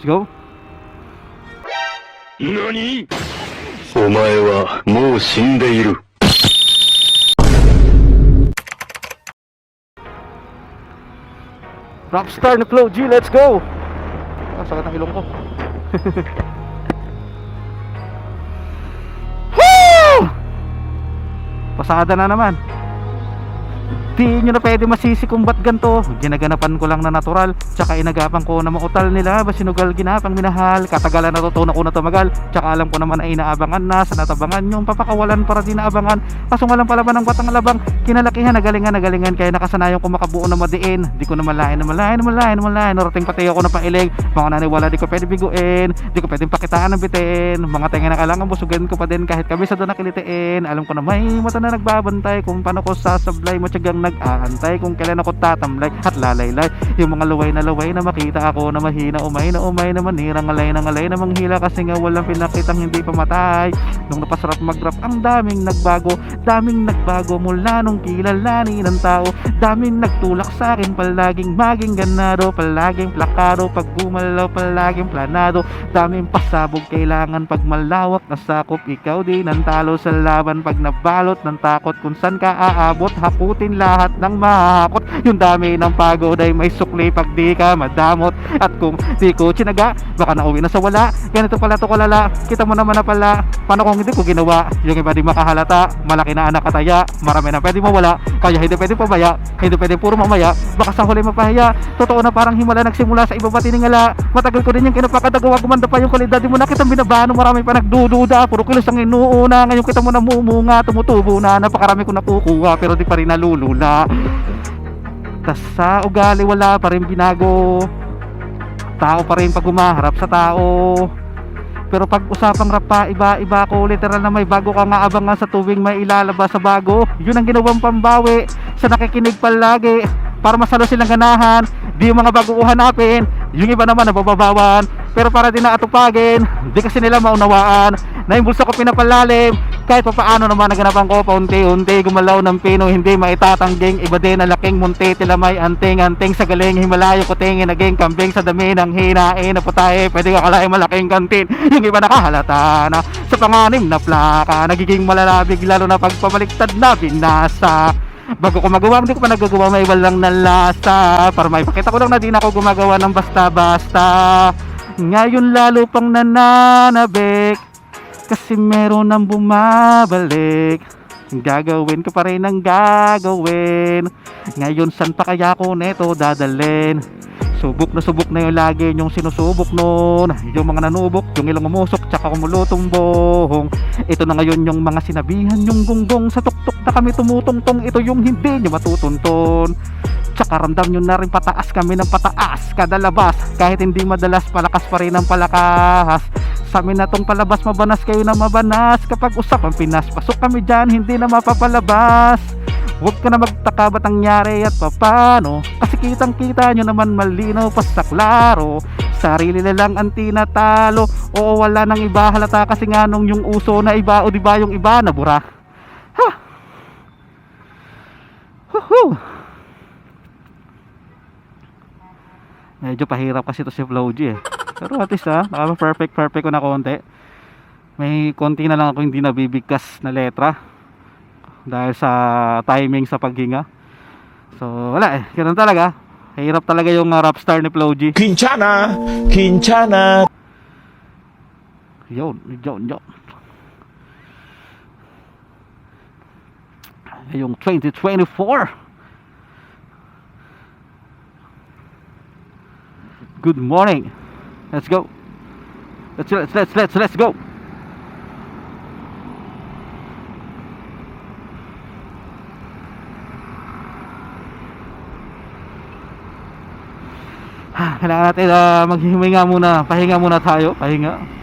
Let's go. 何お前はもう死んでいる。 Rockstar na Flo G, let's go! Ah, sakit ang ilong ko. Woo! Pasada na naman. Di nyo na pwede masisi kung ba't ganto Ginaganapan ko lang na natural Tsaka inagapan ko na mautal nila. Basinugal ginapang minahal. Katagalan natutunan ko na tumagal. Tsaka alam ko naman ay inaabangan na. Sa natabangan yung papakawalan para di naabangan. Kaso nga lang palaban ng batang alabang Kinalakihan nagalingan nagalingan. Kaya nakasanayan ko makabuo na madiin. Di ko na malayan na malayan na malayan na malayan Narating pati ako na pailig Mga naniwala di ko pwede biguin. Di ko pwede pakitaan ng bitin. Mga tenga na kailangan busugan ko pa din Kahit kami sa doon nakilitiin. Alam ko na may mata na nagbabantay Kung paano ko sasablay. Matyagang nag-aantay Kung kailan ako tatamlay At lalaylay. Yung mga luway na luway na makita ako na mahina Umay na umay na manirang alay na alay na manghila Kasi nga walang pinakitang hindi pamatay. Nung napasarap mag-rap ang daming nagbago Daming nagbago mula nung kilalanin ng tao. Daming nagtulak sa akin palaging maging ganado Palaging plakado. Pag gumalaw palaging planado. Daming pasabog kailangan pag malawak na sakop. Ikaw din ang talo sa laban pag nabalot ng takot. Kung saan ka aabot hakutin lahat ng mahakot Yung dami ng pagod ay may sukli pag di ka madamot. At kung di ko tsinaga baka nauwi na sa wala. Ganito pala to kalala. Kita mo naman na pala. Paano kung hindi ko ginawa? Yung iba di makahalata. Malaki na anak kataya Marami na pwede mawala. Kaya hindi pwede pabaya. Hindi pwede puro mamaya. Baka sa huli mapahiya. Totoo na parang himala nagsimula sa iba ba tiningala Matagal ko din yung kinapakadagawa Gumanda pa yung kalidad. Di mo na kitang binabano. Marami pa nagdududa. Puro kilos ang inuuna. Ngayon kita mo na mumunga. Tumutubo na. Napakarami ko nakukuha. Pero di pa rin nalulula Tas sa ugali wala pa rin binago. Tao pa rin pag humaharap sa tao. Pero pag usapang rap pa, iba-iba ko. Literal na may bago ka nga abangan sa tuwing may ilalabas sa bago. Yun ang ginawang pambawi sa nakikinig palagi. Para masalo silang ganahan Di yung mga bago ko hanapin Yung iba naman nabababawan. Pero para din na atupagin Di kasi nila maunawaan Na yung ko pinapalalim. Kahit pa paano naman naganapan ko Paunti-unti gumalaw ng pino Hindi maitatangging. Iba din na laking munti Tila may anting-anting sa galing. Himalayo ko tingin Naging kambing sa dami ng hinain. Na putahe Pwede ka kalahin malaking kantin. Yung iba nakahalata na Sa panganim na plaka. Nagiging malalabig Lalo na pagpabaliktad na binasa. Bago ko magawa, hindi ko pa nagagawa, may iba lang na lasa Para maipakita ko lang na di na ako gumagawa ng basta-basta. Ngayon lalo pang nananabik Kasi meron nang bumabalik. Gagawin ko pa rin ang gagawin. Ngayon saan pa kaya ko neto dadalhin? Subok na subok na yung lagi yung sinusubok noon. Yung mga nanubok, yung ilang umusok, tsaka kumulutong bohong. Ito na ngayon yung mga sinabihan yung gunggong. Sa tuktok na kami tumutungtong Ito yung hindi nyo matutunton Tsaka ramdam nyo na rin pataas kami ng pataas Kada labas, kahit hindi madalas palakas pa rin ang palakas Sa amin na tong palabas, mabanas kayo na mabanas. Kapag usap ang Pinas, pasok kami dyan, hindi na mapapalabas. Huwag ka na magtaka ba't nangyari at papano Kasi kitang kita nyo naman malinaw pa sa klaro. Sarili na lang ang tinatalo. Oo wala nang iba. Halata kasi nga nung yung uso na iba o di ba yung iba nabura. Ha! Huhu Medyo pahirap kasi to si Flow G eh pero at least ha, ah, perfect perfect ko na konti. May konti na lang ako hindi nabibigkas na letra dahil sa timing sa paghinga. So wala eh, ganun talaga. Hirap talaga yung ah, rap star ni Floji. Kinchana! Kinchana! Yun, yun, yun. Yung 2024. good morning Let's go. Let's let's let's let's let's go. Kailangan natin uh, maghihinga muna, pahinga muna tayo, pahinga.